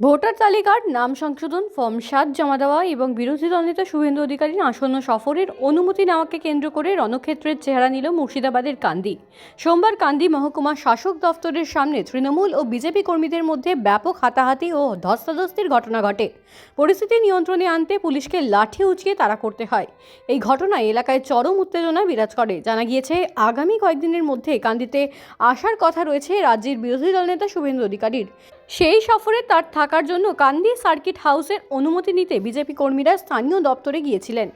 Voter তালিকার নাম সংশোধন, ফর্ম সাত জমা দেওয়া এবং বিরোধী দলনেতা শুভেন্দু অধিকারীর আসন্ন সফরের অনুমতি নেওয়াকে কেন্দ্র করে রণক্ষেত্রের চেহারা নিল মুর্শিদাবাদের কান্দি। সোমবার কান্দি মহকুমা শাসক দফতরের সামনে তৃণমূল ও বিজেপি কর্মীদের মধ্যে ব্যাপক হাতাহাতি ও ধস্তাধস্তির ঘটনা ঘটে। পরিস্থিতি নিয়ন্ত্রণে আনতে পুলিশকে লাঠি উঁচিয়ে তাড়া করতে হয়। এই ঘটনায় এলাকায় চরম উত্তেজনা বিরাজ করে। জানা গিয়েছে, আগামী কয়েকদিনের মধ্যে কান্দিতে আসার কথা রয়েছে রাজ্যের বিরোধী দলনেতা শুভেন্দু অধিকারীর। সেই সফরে তার থাকার জন্য কান্দি সার্কিট হাউসের অনুমতি নিতে বিজেপি কর্মীরা স্থানীয় দপ্তরে গিয়েছিলেন।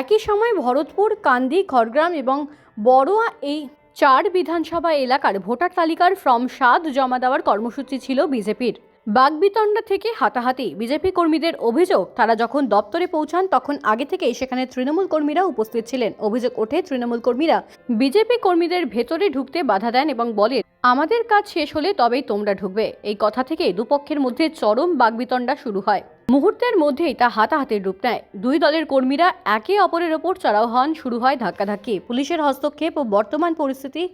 একই সময় ভরতপুর, কান্দি, খড়গ্রাম এবং বড়োয়া এই চার বিধানসভা এলাকার ভোটার তালিকার ফর্ম সাত জমা দেওয়ার কর্মসূচি ছিল বিজেপির। বাগবিতণ্ডা থেকে হাতাহাতি বিজেপি কর্মীদের অভিযোগ, তারা যখন দপ্তরে পৌঁছান তখন আগে থেকেই সেখানে তৃণমূল কর্মীরা উপস্থিত ছিলেন। অভিযোগ ওঠে, তৃণমূল কর্মীরা বিজেপি কর্মীদের ভেতরে ঢুকতে বাধা দেন এবং বলেন, আমাদের কাজ শেষ হলে তবেই তোমরা ঢুকবে। এই কথা থেকে দুপক্ষের মধ্যে চরম বাগবিতণ্ডা শুরু হয়। মুহূর্তের মধ্যেই তা হাতাহাতির রূপ নেয়। দুই দলের কর্মীরা একে অপরের ওপর চড়াও হন, শুরু হয় ধাক্কাধাক্কি। পুলিশের হস্তক্ষেপ ও বর্তমান পরিস্থিতি।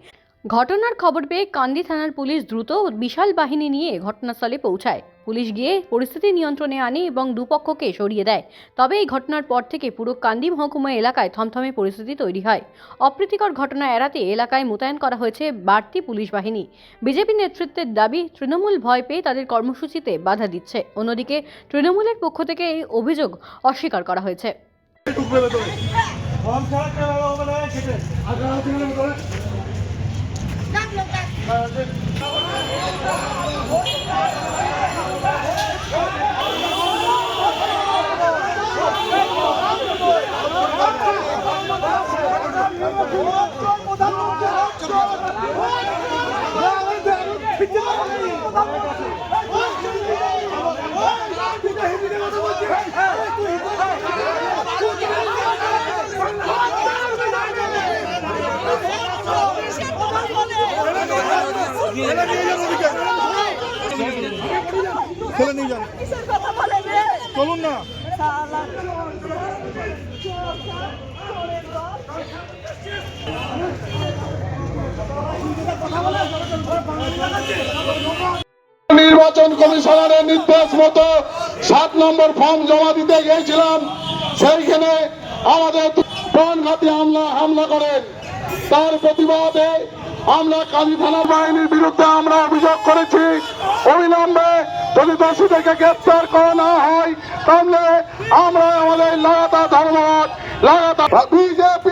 ঘটনার খবর পেয়ে কান্দি থানার পুলিশ দ্রুত বিশাল বাহিনী নিয়ে ঘটনাস্থলে পৌঁছায়। পুলিশ গিয়ে পরিস্থিতি নিয়ন্ত্রণে আনে এবং দুপক্ষকে সরিয়ে দেয়। তবে এই ঘটনার পর থেকে পুরো কান্দি মহকুমা এলাকায় থমথমে পরিস্থিতি তৈরি হয়। অপ্রীতিকর ঘটনা এড়াতে এলাকায় মোতায়েন করা হয়েছে বাড়তি পুলিশ বাহিনী। বিজেপি নেতৃত্বের দাবি, তৃণমূল ভয় পেয়ে তাদের কর্মসূচিতে বাধা দিচ্ছে। অন্যদিকে, তৃণমূলের পক্ষ থেকে এই অভিযোগ অস্বীকার করা হয়েছে। নিয়ে যান। চলুন না। নির্বাচন কমিশনারের নির্দেশ মতো সাত নম্বর ফর্ম জমা দিতে গিয়েছিলাম। সেইখানে আমাদের প্রাণঘাতী হামলা হামলা করেন। তার প্রতিবাদে আমরা কাজী থানা বাহিনীর বিরুদ্ধে আমরা অভিযোগ করেছি। অবিলম্বে যদি দোষীদেরকে গ্রেপ্তার করা না হয়, তাহলে আমরা আমাদের লাগাতার ধর্মঘট লাগাতার বিজেপি